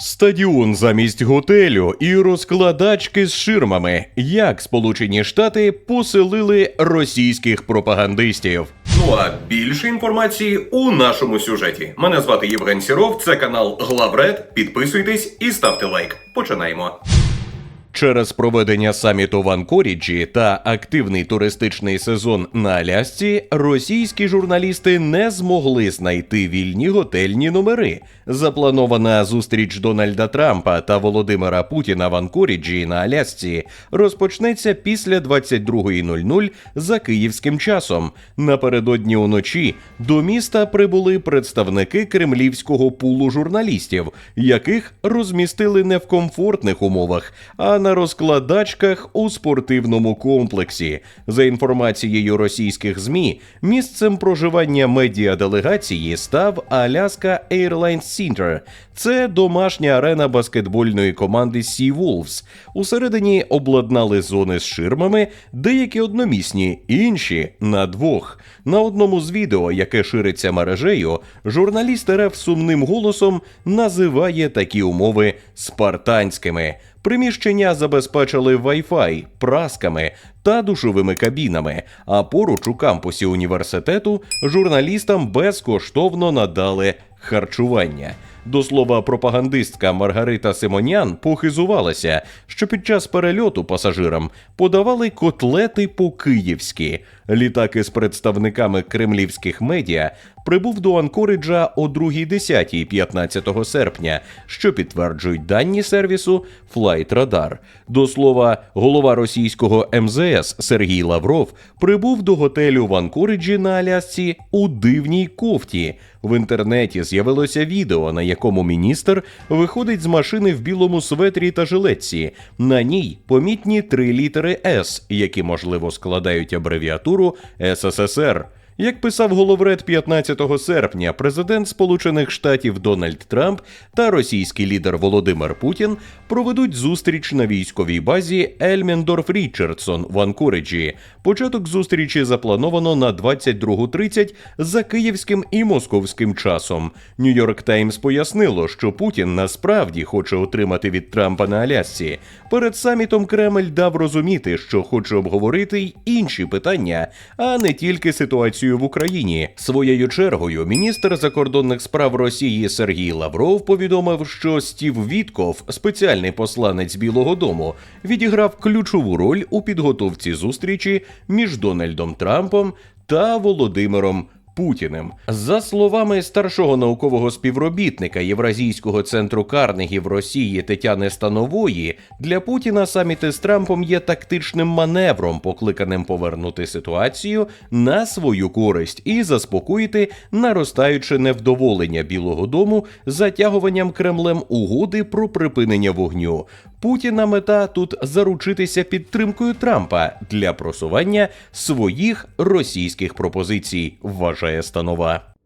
Стадіон замість готелю і розкладачки з ширмами. Як Сполучені Штати поселили російських пропагандистів. Ну а більше інформації у нашому сюжеті. Мене звати Євген Сіров, це канал Главред. Підписуйтесь і ставте лайк. Починаємо. Через проведення саміту в Анкоріджі та активний туристичний сезон на Алясці російські журналісти не змогли знайти вільні готельні номери. Запланована зустріч Дональда Трампа та Володимира Путіна в Анкоріджі на Алясці розпочнеться після 22.00 за київським часом. Напередодні уночі до міста прибули представники кремлівського пулу журналістів, яких розмістили не в комфортних умовах, а на розкладачках у спортивному комплексі. За інформацією російських змі, місцем проживання медіаделегації став Alaska Airlines Center. Це домашня арена баскетбольної команди Sea Wolves. Усередині обладнали зони з ширмами, деякі одномісні, інші на двох. На одному з відео, яке шириться мережею, журналіст РФ сумним голосом називає такі умови спартанськими. Приміщення забезпечили Wi-Fi, прасками та душовими кабінами. А поруч у кампусі університету журналістам безкоштовно надали харчування. До слова, пропагандистка Маргарита Симонян похизувалася, що під час перельоту пасажирам подавали котлети по-київськи. Літак із представниками кремлівських медіа прибув до Анкориджа о 2.10 15 серпня, що підтверджують дані сервісу Flight Radar. До слова, голова російського МЗС Сергій Лавров прибув до готелю в Анкориджі на Алясці у дивній кофті. В інтернеті з'явилося відео, на якому міністр виходить з машини в білому светрі та жилетці. На ній помітні три літери С, які можливо складають абревіатуру СССР. Як писав головред 15 серпня, президент Сполучених Штатів Дональд Трамп та російський лідер Володимир Путін проведуть зустріч на військовій базі Ельмендорф Річардсон в Анкориджі. Початок зустрічі заплановано на 22.30 за київським і московським часом. Нью-Йорк Таймс пояснило, що Путін насправді хоче отримати від Трампа на Алясці. Перед самітом Кремль дав розуміти, що хоче обговорити й інші питання, а не тільки ситуацію в Україні. Своєю чергою міністр закордонних справ Росії Сергій Лавров повідомив, що Стів Вітков, спеціальний посланець Білого Дому, відіграв ключову роль у підготовці зустрічі між Дональдом Трампом та Володимиром. Путіним за словами старшого наукового співробітника Євразійського центру Карнегі в Росії Тетяни Станової, для Путіна саміти з Трампом є тактичним маневром, покликаним повернути ситуацію на свою користь і заспокоїти наростаюче невдоволення Білого Дому затягуванням Кремлем угоди про припинення вогню. Путіна мета тут заручитися підтримкою Трампа для просування своїх російських пропозицій, вважає Станова.